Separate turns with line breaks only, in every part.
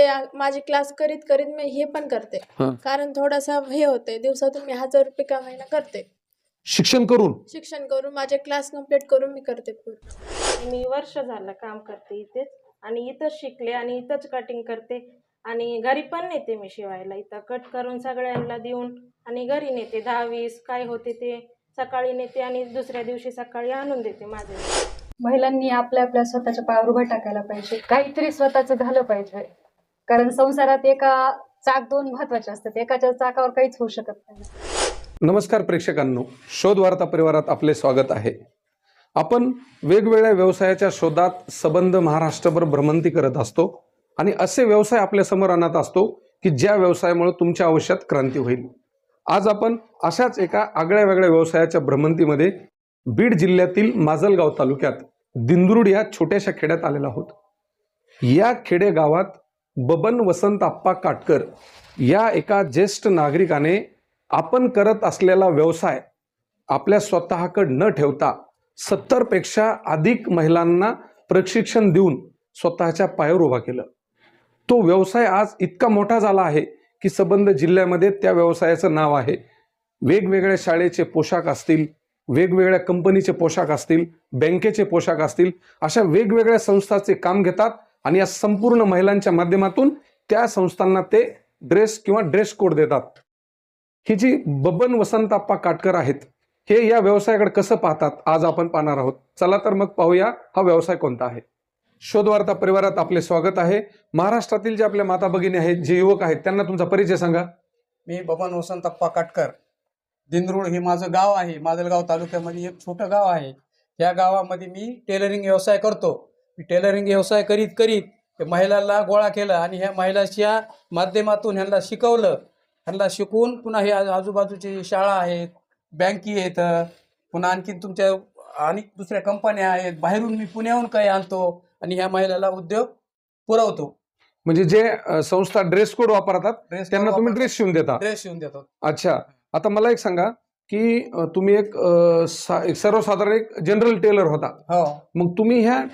आ- माझे क्लास करीत करीत मी हे पण करते.
हा.
कारण थोडासा हे होते दिवसातून मी हजार रुपये का महिना करते.
शिक्षण करून?
शिक्षण करून माझे क्लास कंप्लीट करून मी करते पूर्ण.
मी वर्ष झालं काम करते इथेच आणि इथंच शिकले आणि इथंच कटिंग करते. आणि घरी पण नेते मी शिवायला. इथं कट करून सगळ्यांना देऊन आणि घरी नेते. दहा वीस काय होते ते सकाळी नेते आणि दुसऱ्या दिवशी सकाळी आणून देते माझे.
महिलांनी आपल्या आपल्या स्वतःच्या पायावर उभं टाकायला पाहिजे. काहीतरी स्वतःचं झालं पाहिजे. कारण संसारात एका चाक दोन महत्त्वाचे असतात. एकाच्या चाकावर काहीच होऊ शकत नाही.
नमस्कार प्रेक्षकांनो. शोध वार्ता परिवारात आपले स्वागत आहे. आपण वेगवेगळ्या व्यवसायाच्या शोधात सबंध महाराष्ट्रभर भ्रमंती करत असतो आणि असे व्यवसाय आपल्यासमोर आणत असतो की ज्या व्यवसायामुळे तुमच्या आयुष्यात क्रांती होईल. आज आपण अशाच एका आगळ्या वेगळ्या व्यवसायाच्या भ्रमंतीमध्ये बीड जिल्ह्यातील माजलगाव तालुक्यात दिंदुरुड या छोट्याशा खेड्यात आलेलो आहोत. या खेडेगावात बबन वसंत आप्पा काटकर या एका ज्येष्ठ नागरिकाने आपण करत असलेला व्यवसाय आपल्या स्वतःकडे न ठेवता सत्तरपेक्षा अधिक महिलांना प्रशिक्षण देऊन स्वतःच्या पायावर उभा केलं. तो व्यवसाय आज इतका मोठा झाला आहे की सबंध जिल्ह्यामध्ये त्या व्यवसायाचं नाव आहे. वेगवेगळ्या शाळेचे पोशाख असतील वेगवेगळ्या कंपनीचे पोशाख असतील बँकेचे पोशाख असतील अशा वेगवेगळ्या संस्थाचे काम घेतात. आणि या संपूर्ण महिलांच्या माध्यमातून त्या संस्थांना ते ड्रेस किंवा ड्रेस कोड देतात. ही जी बबन वसंताप्पा काटकर आहेत हे या व्यवसायाकडे कसं पाहतात आज आपण पाहणार आहोत. चला तर मग पाहूया हा व्यवसाय कोणता आहे. शोधवार्ता परिवारात आपले स्वागत आहे. महाराष्ट्रातील जे आपल्या माता भगिनी आहेत जे युवक आहेत त्यांना तुमचा परिचय सांगा.
मी बबन वसंतप्पा काटकर. दिंदरूळ हे माझं गाव आहे. माजलगाव तालुक्यामध्ये एक छोटं गाव आहे. या गावामध्ये मी टेलरिंग व्यवसाय करतो. टेलरिंग व्यवसाय करीत करीत ते महिलांना गोळा केला आणि ह्या महिलाच्या माध्यमातून ह्यांना शिकवलं. ह्यांना शिकवून पुन्हा हे आज- आजूबाजूची शाळा आहेत बँकी आहेत पुन्हा आणखीन तुमच्या आणि दुसऱ्या कंपन्या आहेत. बाहेरून मी पुण्याहून काही आणतो आणि ह्या महिलाला उद्योग पुरवतो.
म्हणजे जे संस्था ड्रेस कोड वापरतात त्यांना तुम्ही ड्रेस शिवून देता.
ड्रेस शिवून देतो.
अच्छा. आता मला एक सांगा की तुम्ही एक सर्वसाधारण एक जनरल टेलर होता.
हो.
मग तुम्ही ह्या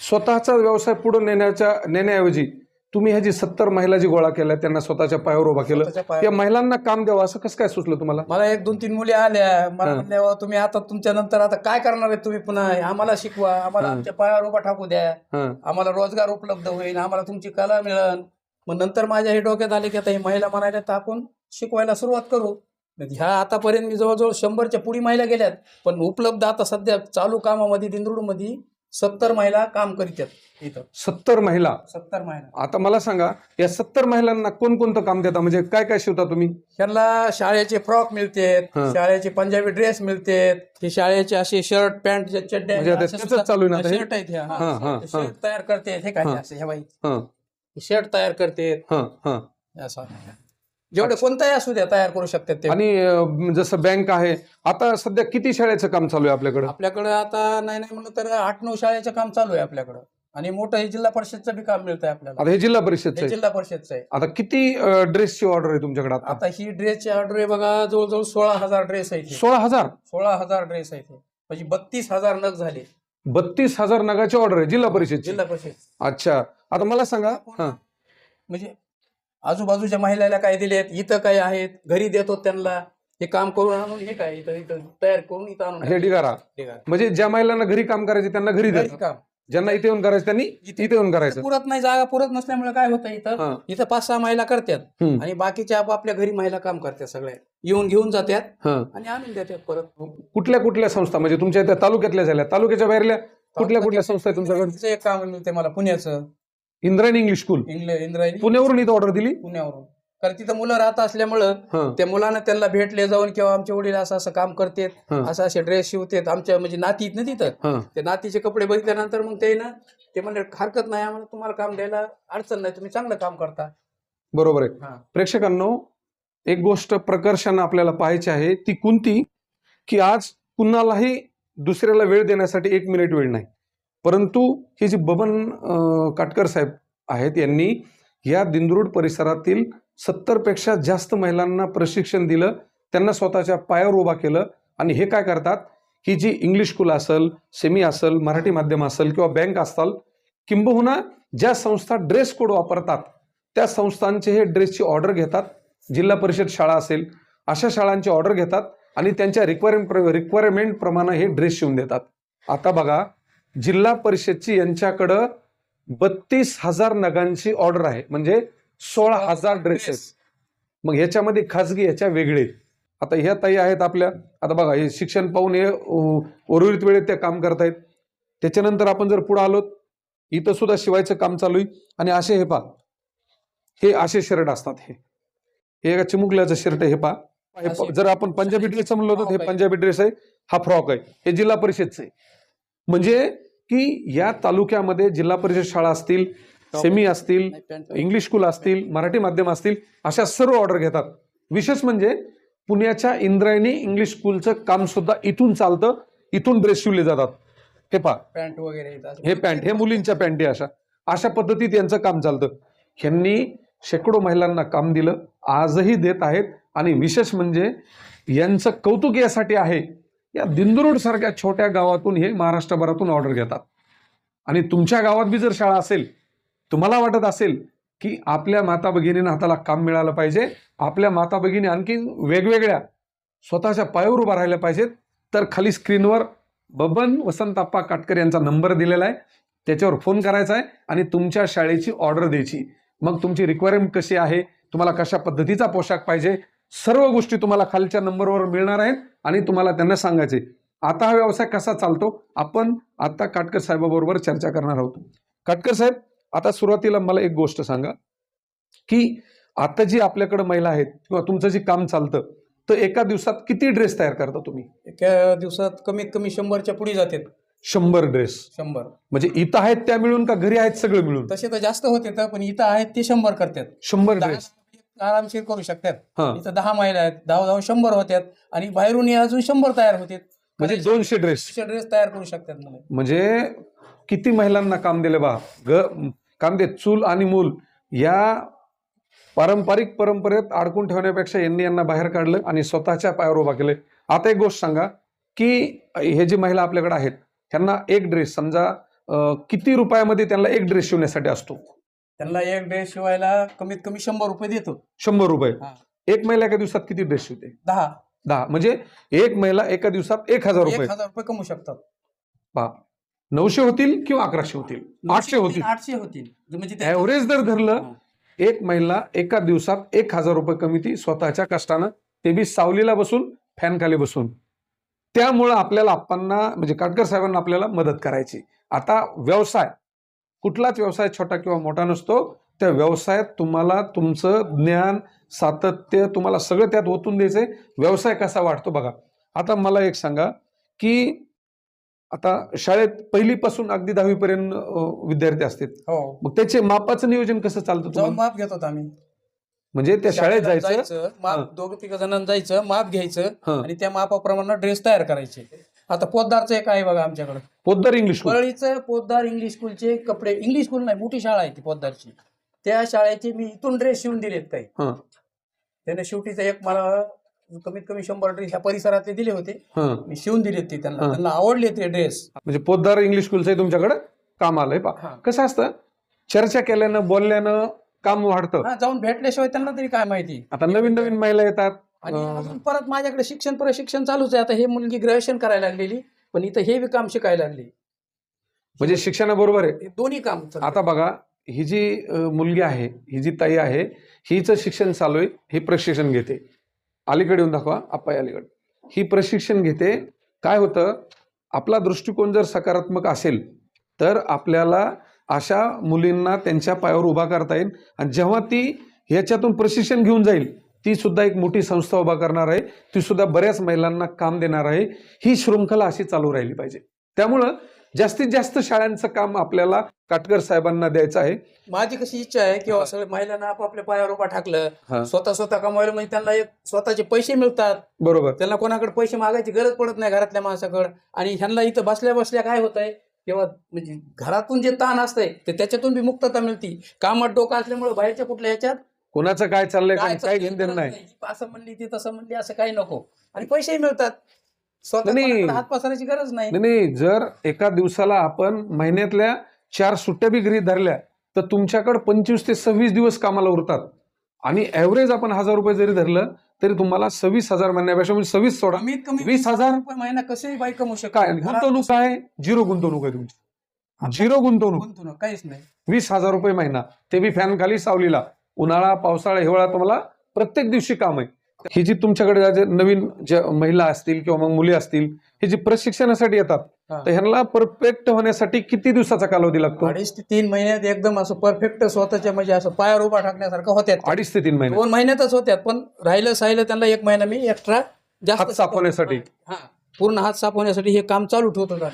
स्वतःचा व्यवसाय पुढे नेण्याच्या नेण्याऐवजी तुम्ही ह्या जी सत्तर महिला जी गोळा केल्या त्यांना स्वतःच्या पायावर उभा केलं.
पायावर.
त्या महिलांना काम द्यावं असं कसं काय सुचलं तुम्हाला?
मला एक दोन तीन मुली आल्या. मला
हा.
म्हणल्या "वा, तुम्ही आता तुमच्या नंतर आता काय करणार आहे तुम्ही पुन्हा? आम्हाला शिकवा. आम्हाला
हा.
आमच्या पायावर उभा टाकू द्या.
हां.
आम्हाला रोजगार उपलब्ध होईल. आम्हाला तुमची कला मिळेल. मग नंतर माझ्या हे डोक्यात आले की आता ही महिला म्हणायला तर आपण शिकवायला सुरुवात करू. ह्या आतापर्यंत मी जवळजवळ शंभरच्या पुढी महिला गेल्यात. पण उपलब्ध आता सध्या चालू कामामध्ये दिंदरूडमध्ये सत्तर महिला काम करीत आहेत इथं.
सत्तर महिला?
सत्तर महिला.
आता मला सांगा या सत्तर महिलांना कोणकोणतं काम देता? म्हणजे काय काय शिवता तुम्ही?
त्यांना शाळेचे फ्रॉक मिळतेत
हा.
शाळेचे पंजाबी ड्रेस मिळतेत हे शाळेचे असे शर्ट पॅन्ट चड्ड्या
म्हणजे आता त्याचंच
सुद्धा-
चालू आहे ना आता हे?
शर्ट आहेत हा.
हा, हा,
शर्ट तयार करते हे काय
हा.
असे ह्या बाई.
हां.
शर्ट तयार करते
हां हां.
असं. जेवढे कोणताही असू द्या तयार करू शकतात ते.
आणि अं, जसं बँक आहे आता सध्या किती शाळेचं काम चालू आहे आपल्याकडं?
आपल्याकडे आता नाही नाही म्हणलं तर आठ नऊ शाळेचं काम चालू आहे आपल्याकडं. आणि मोठं हे जिल्हा परिषदचं बी काम मिळतंय आपल्याला.
आता हे जिल्हा परिषदचं
हे
आहे.
जिल्हा परिषदचं आहे.
आता किती ड्रेसची ऑर्डर आहे तुमच्याकडे आता?
आता ही ड्रेसची ऑर्डर आहे बघा जवळजवळ सोळा हजार ड्रेस आहे
सोळा हजार?
सोळा हजार ड्रेस आहे म्हणजे बत्तीस हजार नग झाले.
बत्तीस हजार नगाची ऑर्डर आहे जिल्हा परिषदची?
जिल्हा परिषद.
अच्छा. आता मला सांगा हां.
म्हणजे आजूबाजूच्या महिलाला काय दिलेत? इथं काय आहेत? घरी देतो त्यांना. हे काम करून आणून हे काय? इथं इथं तयार करून इथं आणून
हे ढिगारा.
ठीक आहे.
म्हणजे ज्या महिलांना घरी काम करायचे त्यांना घरी
घरी
द्यायचं
काम.
ज्यांना इथे येऊन करायचं त्यांनी
इथे-
येऊन करायचं.
पुरत नाही जागा पुरत नसल्यामुळे काय होतं इथं?
हां.
इथं पाच सहा महिला करतात.
हम्म.
आणि बाकीच्या आपापल्या घरी महिला काम करतात सगळ्या येऊन घेऊन जातात
हां.
आणि आणून देतात परत.
कुठल्या कुठल्या संस्था? म्हणजे तुमच्या इथे तालुक्यातल्या झाल्या. तालुक्याच्या बाहेरल्या कुठल्या कुठल्या संस्था आहेत तुमच्याकडे?
एक काम मिळते मला पुण्याचं
इंद्रायणी इंग्लिश स्कूल
इंद्रायणी
पुण्यावरून इथं ऑर्डर दिली?
पुण्यावरून. कारण तिथं मुलं राहत असल्यामुळं
हां.
त्या मुलांना त्यांना भेटले जाऊन किंवा आमचे वडील असं असं काम करतात
हां.
असं असे ड्रेस शिवतात. आमच्या म्हणजे नाती आहेत ना तिथं.
हां.
ते नातीचे कपडे बघितल्यानंतर मग ते ना ते म्हणले हरकत नाही आम्हाला तुम्हाला काम द्यायला अडचण नाही तुम्ही चांगलं काम करता.
बरोबर आहे.
हां.
प्रेक्षकांनो एक गोष्ट प्रकर्षानं आपल्याला पाहायची आहे ती कोणती? की आज कुणालाही दुसऱ्याला वेळ देण्यासाठी एक मिनिट वेळ नाही. परंतु हे जे बबन काटकर साहेब आहेत यांनी या दिंदरूड परिसरातील सत्तरपेक्षा जास्त महिलांना प्रशिक्षण दिलं त्यांना स्वतःच्या पायावर उभा केलं आणि हे काय करतात? ही जी इंग्लिश स्कूल असेल सेमी असेल मराठी माध्यम असेल किंवा बँक असाल किंबहुना ज्या संस्था ड्रेस कोड वापरतात त्या संस्थांचे हे ड्रेसची ऑर्डर घेतात जिल्हा परिषद शाळा असेल अशा शाळांची ऑर्डर घेतात आणि त्यांच्या रिक्वायरमेंट रिक्वायरमेंट प्रमाणे हे ड्रेस शिवून देतात. आता बघा जिल्हा परिषदची यांच्याकडं बत्तीस हजार नगांची ऑर्डर आहे. म्हणजे सोळा हजार ड्रेसेस. मग ह्याच्यामध्ये खाजगी ह्याच्या वेगळे. आता ह्या ताई आहेत आपल्या. आता बघा हे शिक्षण पाहून हे उर्वरित वेळेत ते काम करतायत. त्याच्यानंतर आपण जर पुढे आलो इथं सुद्धा शिवायचं काम चालू आहे. आणि असे हे पा हे असे शर्ट असतात हे. हे एका चिमुकल्याचं शर्ट हे पा जर आपण पंजाबी ड्रेस म्हणलो होतो हे पंजाबी ड्रेस आहे. हा फ्रॉक आहे. हे जिल्हा परिषदचं आहे. म्हणजे की या तालुक्यामध्ये जिल्हा परिषद शाळा असतील सेमी असतील इंग्लिश स्कूल असतील मराठी माध्यम असतील अशा सर्व ऑर्डर घेतात. विशेष म्हणजे पुण्याच्या इंद्रायणी इंग्लिश स्कूलचं काम सुद्धा इथून चालतं इथून ड्रेस शिवले जातात. हे पहा.
पॅन्ट वगैरे.
हे पॅन्ट हे मुलींच्या पॅन्ट अशा. अशा पद्धतीत यांचं काम चालतं. ह्यांनी शेकडो महिलांना काम दिलं आजही देत आहेत. आणि विशेष म्हणजे यांचं कौतुक यासाठी आहे या दिंदुरोड सारख्या छोट्या गावातून हे महाराष्ट्रभरातून ऑर्डर घेतात. आणि तुमच्या गावात बी जर शाळा असेल तुम्हाला वाटत असेल की आपल्या माता भगिनीनं हाताला काम मिळालं पाहिजे आपल्या माता भगिनी आणखी वेगवेगळ्या स्वतःच्या पायावर उभा राहिल्या पाहिजेत तर खाली स्क्रीनवर बबन वसंतप्पा काटकर यांचा नंबर दिलेला आहे. त्याच्यावर फोन करायचा आहे आणि तुमच्या शाळेची ऑर्डर द्यायची. मग तुमची रिक्वायरमेंट कशी आहे? तुम्हाला कशा पद्धतीचा पोशाख पाहिजे? सर्व गोष्टी तुम्हाला खालच्या नंबरवर मिळणार आहेत आणि तुम्हाला त्यांना सांगायचे. आता हा व्यवसाय कसा चालतो? आपण आता काटकर साहेबाबरोबर चर्चा करणार आहोत. काटकर साहेब आता सुरुवातीला मला एक गोष्ट सांगा की आता जी आपल्याकडे महिला आहेत किंवा तुमचं जे काम चालतं तर एका दिवसात किती ड्रेस तयार करता तुम्ही?
एका दिवसात कमीत कमी शंभरच्या पुढे जातात.
शंभर ड्रेस.
शंभर.
म्हणजे इथं आहेत त्या मिळून का घरी आहेत सगळं मिळून?
तसे तर जास्त होते पण इथं आहेत ते शंभर करतात.
शंभर ड्रेस.
आरामशीर करू शकतात.
हा.
इथं दहा महिला आहेत दहा दहा शंभर होत्यात आणि बाहेरून अजून शंभर तयार होते
म्हणजे दोनशे ड्रेस.
ड्रेस तयार करू शकतात मुलं
म्हणजे किती महिलांना काम दिले बा? ग काम दे चूल आणि मूल या पारंपरिक परंपरेत अडकून ठेवण्यापेक्षा यांनी यांना बाहेर काढलं आणि स्वतःच्या पायावर उभा केले. आता एक गोष्ट सांगा की हे जे महिला आपल्याकडे आहेत त्यांना एक ड्रेस समजा अं, किती रुपयामध्ये त्यांना एक ड्रेस शिवण्यासाठी असतो?
त्यांना एक ड्रेस शिवायला कमीत कमी शंभर रुपये देतो.
शंभर रुपये.
हा.
एक महिला एका दिवसात किती ड्रेस शिवते?
दहा.
दहा. म्हणजे एक महिला एका दिवसात एक हजार
एक
रुपये.
हजार रुपये कमवू शकतात.
पहा नऊशे होतील किंवा अकराशे होतील? आठशे होतील?
आठशे होतील. म्हणजे
ऍव्हरेज जर धरलं. एक महिला एका दिवसात एक हजार रुपये कमी ती स्वतःच्या कष्टानं. ते बी सावलीला बसून फॅन खाली बसून. त्यामुळं आपल्याला आप्पांना म्हणजे काटकर साहेबांना आपल्याला मदत करायची. आता व्यवसाय. कुठलाच व्यवसाय छोटा किंवा मोठा नसतो त्या व्यवसायात तुम्हाला तुमचं ज्ञान सातत्य तुम्हाला सगळं त्यात ओतून द्यायचंय. व्यवसाय कसा वाढतो बघा. आता मला एक सांगा की आता शाळेत पहिलीपासून अगदी दहावीपर्यंत विद्यार्थी असतात.
हो.
मग त्याचे मापाचं नियोजन कसं चालतं
जाऊन माप घेतो आम्ही.
म्हणजे त्या शाळेत जायचं.
माप दोघं तिघ जणांना जायचं माप घ्यायचं
हा.
आणि त्या मापाप्रमाणे ड्रेस तयार करायचे. आता पोतदारचं एक आहे बघा आमच्याकडे.
पोद्दार इंग्लिश स्कूल
परळीचं पोतदार इंग्लिश स्कूलचे कपडे इंग्लिश स्कूल नाही मोठी शाळा आहे ती पोतदारची. त्या शाळेचे मी इथून ड्रेस शिवून दिलेत काही
हा.
त्याने शेवटीचा एक मला कमीत कमी शंभर ड्रेस ह्या परिसरातले दिले होते.
हा.
मी शिवून दिलेत ते त्यांना.
हा.
त्यांना आवडले ते ड्रेस
म्हणजे पोद्दार इंग्लिश स्कूलचं तुमच्याकडे काम आलंय पा
हा.
कसं असतं? चर्चा केल्यानं बोलल्यानं काम वाढतं.
हा जाऊन भेटल्याशिवाय त्यांना तरी काय माहिती?
आता नवीन नवीन महिला येतात.
आणि अजून परत माझ्याकडे शिक्षण प्रशिक्षण चालूच आहे. आता हे मुलगी ग्रॅज्युएशन करायला लागलेली पण इथं हे बी काम शिकायला लागली.
म्हणजे शिक्षणाबरोबर आहे.
हे दोन्ही काम चालू
आता बघा ही जी अं, मुलगी आहे ही जी ताई आहे हिचं शिक्षण चालू आहे ही प्रशिक्षण घेते. अलीकडे येऊन दाखवा आप्पा अलीकडे. ही प्रशिक्षण घेते काय होतं आपला दृष्टिकोन जर सकारात्मक असेल तर आपल्याला अशा मुलींना त्यांच्या पायावर उभा करता येईल आणि जेव्हा ती ह्याच्यातून प्रशिक्षण घेऊन जाईल ती सुद्धा एक मोठी संस्था उभा करणार आहे. ती सुद्धा बऱ्याच महिलांना काम देणार आहे. ही शृंखला अशी चालू राहिली पाहिजे. त्यामुळं जास्तीत जास्त शाळांचं काम आपल्याला काटकर साहेबांना द्यायचं आहे.
माझी कशी इच्छा आहे की सगळ्या महिलांना आपापल्या पायावर उभा. टाकलं स्वतः स्वतः कमवायला म्हणजे त्यांना एक स्वतःचे पैसे मिळतात.
बरोबर.
त्यांना कोणाकडे पैसे मागायची गरज पडत नाही घरातल्या माणसाकडे. आणि ह्यांना इथं बसल्या बसल्या काय होत आहे किंवा म्हणजे घरातून जे ताण असतंय ते त्याच्यातून बी मुक्तता मिळती. कामात डोकं असल्यामुळे बाहेरच्या कुठल्या ह्याच्यात
कोणाचं काय चाललंय
काय
काय घेणं देणं नाही.
असं म्हणली ती तसं म्हणली असं काही नको. आणि पैसेही मिळतात.
नाही.
हात पसरायची गरज नाही.
नाही नाही. जर एका दिवसाला आपण महिन्यातल्या चार सुट्ट्या बी गृहीत धरल्या तर तुमच्याकडे पंचवीस ते सव्वीस दिवस कामाला उरतात. आणि ॲव्हरेज आपण हजार रुपये जरी धरलं तरी तुम्हाला सव्वीस हजार म्हणण्यापेक्षा म्हणजे सव्वीस सोडा.
कमीत कमी
वीस हजार?
रुपये महिना कसेही बाई कमवू शकतो.
काय? गुंतवणूक आहे? झिरो गुंतवणूक आहे तुमची. झिरो गुंतवणूक.
गुंतवणूक काहीच नाही.
वीस हजार रुपये महिना. ते बी फॅन खाली सावलीला. उन्हाळा पावसाळा हिवाळा तुम्हाला प्रत्येक दिवशी काम आहे. ही जी तुमच्याकडे जे नवीन ज्या महिला असतील किंवा मग मुली असतील हे जी प्रशिक्षणासाठी येतात. तर ह्यांना परफेक्ट होण्यासाठी किती दिवसाचा कालावधी लागतो?
अडीच ते तीन महिन्यात एकदम असं परफेक्ट स्वतःच्या म्हणजे असं पायावर उभा टाकण्यासारखं होत्यात.
अडीच ते तीन महिने
दोन महिन्यातच होत्यात पण राहिलं साहिलं त्यांना एक महिना मी एक्स्ट्रा जास्त
हात साफ होण्यासाठी.
हा. पूर्ण हात साफ होण्यासाठी हे काम चालू ठेवत होतं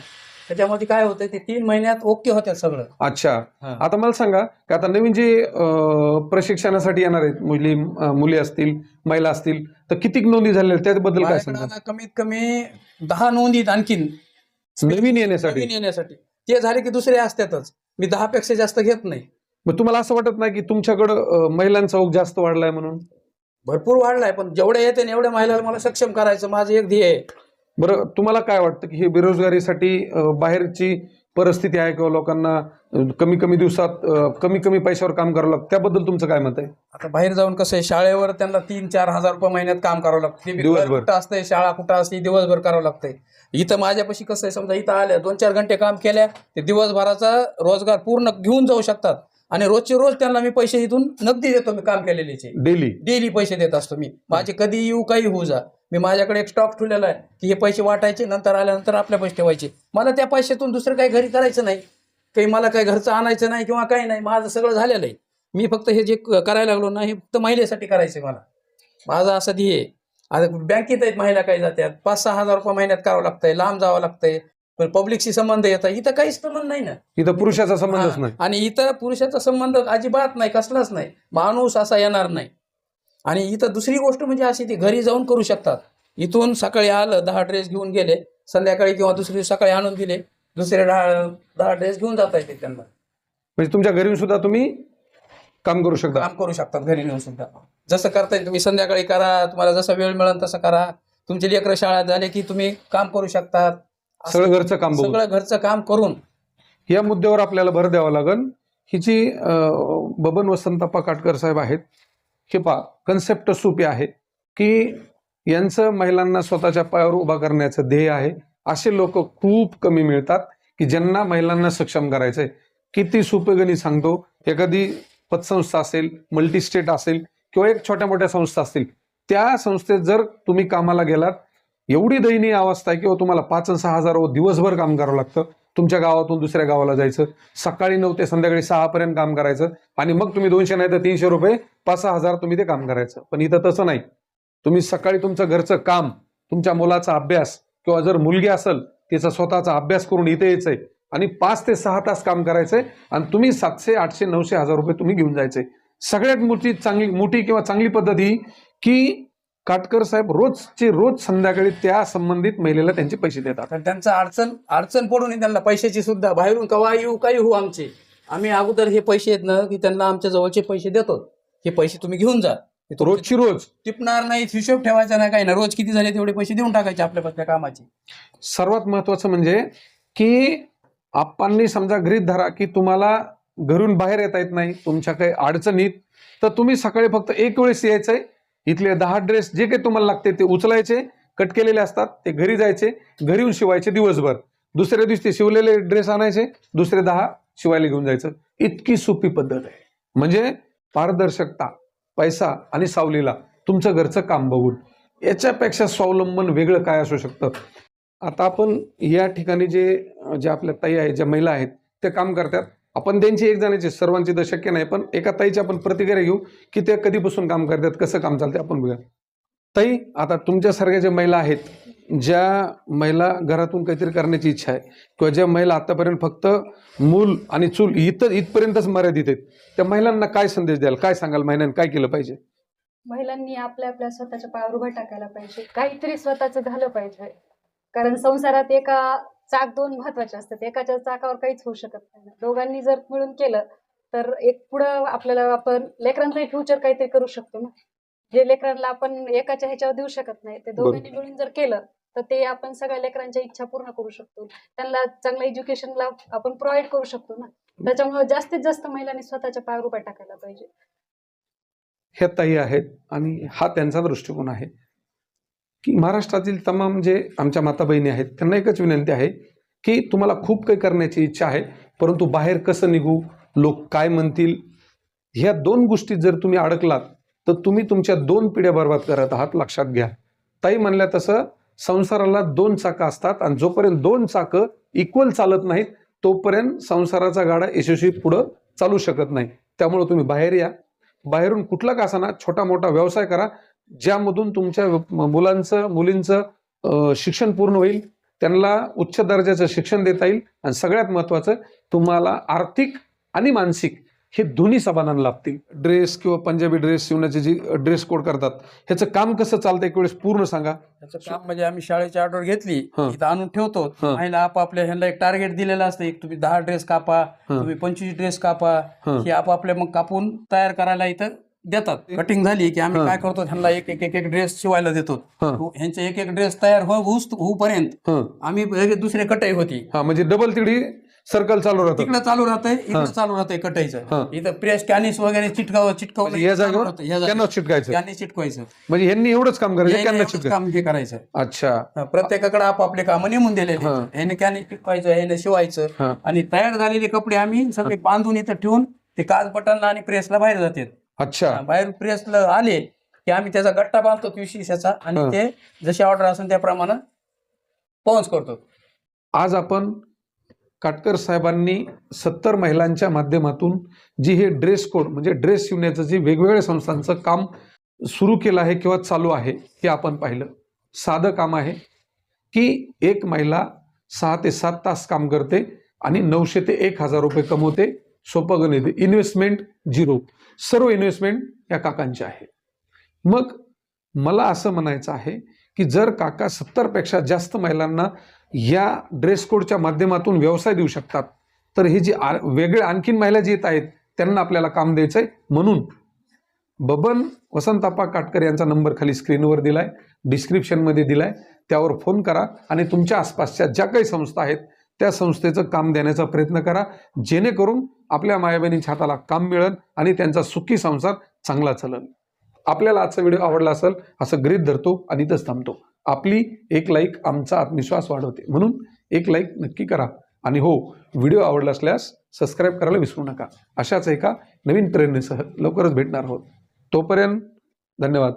त्याच्यामध्ये काय होतं ते तीन महिन्यात ओके होत्यात सगळं.
अच्छा.
हा.
आता मला सांगा की आता नवीन जे अं, प्रशिक्षणासाठी येणार आहेत मुली अं, मुली असतील महिला असतील तर किती नोंदी झालेल्या आहेत? त्याबद्दल काय
माझ्याकडे
सांगा
आता कमीत कमी दहा नोंदीत आणखीन.
नवीन येण्यासाठी?
नवीन येण्यासाठी. ते झाले की दुसरे असतातच. मी दहा पेक्षा जास्त घेत नाही.
मग तुम्हाला असं वाटत नाही की तुमच्याकडं अं, महिलांचा ओघ जास्त वाढलाय म्हणून?
भरपूर वाढलाय पण जेवढ्या येते एवढ्या महिलाला मला सक्षम करायचं माझं एक ध्येय आहे.
बरं तुम्हाला काय वाटतं की हे बेरोजगारीसाठी बाहेरची परिस्थिती आहे किंवा लोकांना कमी कमी दिवसात कमी कमी पैशावर काम करावं लागतं त्याबद्दल तुमचं काय मत आहे?
आता बाहेर जाऊन कसं आहे शाळेवर त्यांना तीन चार हजार रुपये महिन्यात काम करावं लागतं.
दिवसभर.
कुठं असतंय शाळा कुठं असते दिवसभर करावं लागतंय. इथं माझ्यापाशी कसं आहे समजा इथं आल्या दोन चार घंटे काम केल्या ते दिवसभराचा रोजगार पूर्ण घेऊन जाऊ शकतात. आणि रोजचे रोज त्यांना मी पैसे इथून नगदी देतो मी काम केलेल्याचे
डेली?
डेली पैसे देत असतो मी. माझे कधी येऊ काही होऊ जा. मी माझ्याकडे एक स्टॉक ठेवलेला आहे की हे पैसे वाटायचे नंतर आल्यानंतर आपल्या पैसे ठेवायचे. मला त्या पैशातून दुसरं काही घरी करायचं नाही. काही मला काही घरचं आणायचं नाही किंवा काही नाही. माझं सगळं झालेलं आहे. मी फक्त हे जे करायला लागलो ना हे फक्त महिलेसाठी करायचं आहे मला. माझं असं ध्येय. आता बँकेत आहेत महिला काही जातात पाच सहा हजार रुपये महिन्यात करावं लागतंय. लांब जावं लागतंय. पण पब्लिकशी संबंध येतात इथं काहीच संबंध नाही ना.
इथं पुरुषाचा संबंधच. नाही.
आणि इथं पुरुषाचा संबंध अजिबात नाही कसलाच नाही. माणूस असा येणार नाही. आणि इथं दुसरी गोष्ट म्हणजे अशी ती घरी जाऊन करू शकतात. इथून सकाळी आलं दहा ड्रेस घेऊन गेले संध्याकाळी किंवा दुसरी सकाळी आणून दिले दुसरे दहा दहा ड्रेस घेऊन जाता येते त्यांना.
म्हणजे तुमच्या घरी सुद्धा तुम्ही काम करू शकता.
काम करू शकतात घरी नेऊन सुद्धा. जसं करता येईल तुम्ही संध्याकाळी करा तुम्हाला जसा वेळ मिळेल तसं करा. तुमचे लेकरं शाळेत झाले की तुम्ही काम करू शकतात.
सगळं घरचं काम बघून.
सगळं घरचं काम करून
या मुद्द्यावर आपल्याला भर द्यावा लागेल. ही जी अं, बबन वसंतप्पा काटकर साहेब आहेत हे पा कन्सेप्ट सोपी आहे की यांचं महिलांना स्वतःच्या पायावर उभा करण्याचं ध्येय आहे. असे लोक खूप कमी मिळतात की ज्यांना महिलांना सक्षम करायचंय. किती सोपे गणित सांगतो. एखादी पतसंस्था असेल मल्टीस्टेट असेल किंवा एक छोट्या मोठ्या संस्था असतील त्या संस्थेत जर तुम्ही कामाला गेलात एवढी दयनीय अवस्था आहे किंवा हो, तुम्हाला पाच सहा हजार दिवसभर काम करावं लागतं. तुमच्या गावातून दुसऱ्या गावाला जायचं. सकाळी नऊ ते संध्याकाळी सहापर्यंत काम करायचं. आणि मग तुम्ही दोनशे नाही तर तीनशे रुपये पाच सहा हजार तुम्ही ते काम करायचं. पण इथं तसं नाही. तुम्ही सकाळी तुमचं घरचं काम तुमच्या मुलाचा अभ्यास किंवा जर मुलगी असेल तिचा स्वतःचा अभ्यास करून इथे यायचंय. आणि पाच ते सहा तास काम करायचंय आणि तुम्ही सातशे आठशे नऊशे हजार रुपये तुम्ही घेऊन जायचे सगळ्यात मोठी चांगली मोठी किंवा चांगली पद्धत ही की काटकर साहेब रोजचे रोज संध्याकाळी त्या संबंधित महिलेला त्यांचे पैसे देतात.
कारण त्यांचं अडचण अडचण पडून त्यांना पैशाची सुद्धा बाहेरून कवा येऊ काही होऊ आमचे? आम्ही अगोदर हे पैसे आहेत ना की त्यांना आमच्या जवळचे पैसे देतो. हे पैसे तुम्ही घेऊन जा.
रोजची रोज.
टिपणार नाही हिशोब ठेवायचा नाही काही ना रोज किती झाले तेवढे पैसे देऊन टाकायचे आपल्या आपल्या कामाचे.
सर्वात महत्वाचं म्हणजे की आपणनी समजा गृहित धरा की तुम्हाला घरून बाहेर येता येत नाही तुमच्या काही अडचणीत तर तुम्ही सकाळी फक्त एक वेळेस यायचंय इथले दहा ड्रेस जे काही तुम्हाला लागते ते उचलायचे कट केलेले असतात ते घरी जायचे घरी येऊन शिवायचे दिवसभर. दुसऱ्या दिवशी ते शिवलेले ड्रेस आणायचे दुसरे दहा शिवायला घेऊन जायचं. इतकी सोपी पद्धत आहे. म्हणजे पारदर्शकता पैसा आणि सावलीला तुमचं घरचं काम बघून. याच्यापेक्षा स्वावलंबन वेगळं काय असू शकतं? आता आपण या ठिकाणी जे जे आपल्या ताई आहेत ज्या महिला आहेत ते काम करतात. आपण त्यांची एक जणांची सर्वांची तर शक्य नाही पण एका ताईची आपण प्रतिक्रिया घेऊ की ते कधीपासून काम करतात कसं काम चालते आपण बघूया. ताई आता तुमच्यासारख्या ज्या महिला आहेत ज्या महिला घरातून काहीतरी करण्याची इच्छा आहे किंवा ज्या महिला आतापर्यंत फक्त मूल आणि चूल इथं इथपर्यंतच मर्यादित आहेत त्या महिलांना काय संदेश द्याल? काय सांगाल महिलांनी? काय केलं पाहिजे?
महिलांनी आपल्या आपल्या स्वतःच्या पायावर उभं टाकायला पाहिजे. काहीतरी स्वतःच झालं पाहिजे. कारण संसारात एका चाक दोन महत्त्वाचे असतात. एकाच्या चाकावर काहीच होऊ शकत नाही. दोघांनी जर मिळून केलं तर एक पुढं आपल्याला आपण लेकरांचंही फ्युचर काहीतरी करू शकतो ना. जे लेकरांना आपण एकाच्या ह्याच्यावर देऊ शकत नाही ते दोघांनी मिळून जर केलं तर ते आपण सगळ्या लेकरांच्या इच्छा पूर्ण करू शकतो. त्यांना चांगलं एज्युकेशनला आपण प्रोव्हाइड करू शकतो ना. त्याच्यामुळे जास्तीत जास्त महिलांनी स्वतःच्या पायावर उभा टाकायला पाहिजे.
ह्या ताई आहेत आणि हा त्यांचा दृष्टिकोन आहे. की महाराष्ट्रातील तमाम जे आमच्या माता बहिणी आहेत त्यांना एकच विनंती आहे की तुम्हाला खूप काही करण्याची इच्छा आहे परंतु बाहेर कसं निघू लोक काय म्हणतील ह्या दोन गोष्टीत जर तुम्ही अडकलात तर तुम्ही तुमच्या दोन पिढ्या बर्बाद करत आहात लक्षात घ्या. ताई म्हणल्या तसं संसाराला दोन चाकं असतात आणि जोपर्यंत दोन चाकं इक्वल चालत नाहीत तोपर्यंत संसाराचा गाडा यशस्वी पुढं चालू शकत नाही. त्यामुळे तुम्ही बाहेर या. बाहेरून कुठला का असाना छोटा मोठा व्यवसाय करा ज्यामधून तुमच्या मुलांचं मुलींचं शिक्षण पूर्ण होईल त्यांना उच्च दर्जाचं शिक्षण देता येईल आणि सगळ्यात महत्त्वाचं तुम्हाला आर्थिक आणि मानसिक हे दोन्ही समाधान लाभतील ड्रेस किंवा पंजाबी ड्रेस शिवण्याचे जी ड्रेस कोड करतात ह्याचं काम कसं चालतं एक वेळेस पूर्ण सांगा
त्याचं काम म्हणजे आम्ही शाळेची ऑर्डर घेतली. इथं आणून ठेवतो. महिला आपापल्या ह्यांना एक टार्गेट दिलेलं असतं एक तुम्ही दहा ड्रेस कापा. तुम्ही पंचवीस ड्रेस कापा.
हे
आपापल्या मग कापून तयार करायला इथं देतात. कटिंग झाली की आम्ही. काय करतो ह्यांना एक एक एक एक ड्रेस शिवायला देतो. ह्यांचे एक एक ड्रेस तयार हो होऊपर्यंत आम्ही दुसरे कटाई होती.
हा म्हणजे डबल तिडी सर्कल चालू राहतं.
तिकडं चालू राहतंय. इकडं चालू राहतंय. कटाईचं. इथं प्रेस कॅनिस वगैरे चिटकाव
म्हणजे या जागेवर त्यांना
जागेवर
चिटकायचं?
कॅनिस चिटकवायचं.
म्हणजे यांनी एवढंच काम करायचं
याने
त्यांना चिटकायचं
काम हे करायचं.
अच्छा.
प्रत्येकाकडे आपापले कामं नेमून दिलेले
हं.
ह्याने कॅने टिकवायचं ह्याने शिवायचं. आणि तयार झालेले कपडे आम्ही सगळे बांधून इथं ठेवून ते काज बटनला आणि प्रेसला बाहेर जातात.
अच्छा.
बाहेर प्रेसला आले की आम्ही त्याचा गट्टा बांधतो विशेषाचा आणि. ते जशी ऑर्डर असेल त्याप्रमाणे पॉन्स करतो.
आज आपण काटकर साहेबांनी सत्तर महिलांच्या माध्यमातून जी हे ड्रेस कोड म्हणजे ड्रेस शिवण्याचं जे वेगवेगळ्या संस्थांचं काम सुरू केलं आहे किंवा चालू आहे हे आपण पाहिलं. साधं काम आहे की एक महिला सहा ते सात तास काम करते आणि नऊशे ते एक हजार रुपये कमवते. सोपं गणित. इन्व्हेस्टमेंट झिरो सर्व इन्व्हेस्टमेंट या काकांची आहे. मग मला असं म्हणायचं आहे की जर काका सत्तरपेक्षा जास्त महिलांना या ड्रेस कोडच्या माध्यमातून व्यवसाय देऊ शकतात तर हे जी आ वेगळे आणखीन महिला जी येत आहेत त्यांना आपल्याला काम द्यायचं आहे म्हणून. बबन वसंतापा काटकर यांचा नंबर खाली स्क्रीनवर दिलाय डिस्क्रिप्शनमध्ये दिलाय. त्यावर फोन करा आणि तुमच्या आसपासच्या ज्या काही संस्था आहेत त्या संस्थेचं काम देण्याचा प्रयत्न करा जेणेकरून आपल्या मायाबहिणीच्या हाताला काम मिळेल आणि त्यांचा सुखी संसार चांगला चालेल. आपल्याला आजचा व्हिडिओ आवडला असेल असं ग्रीत धरतो आणि इथंच थांबतो. आपली एक लाईक आमचा आत्मविश्वास वाढवते. म्हणून एक लाईक नक्की करा. आणि हो व्हिडिओ आवडला असल्यास सबस्क्राईब करायला विसरू नका. अशाच एका नवीन प्रेरणेसह लवकरच भेटणार आहोत. तोपर्यंत धन्यवाद.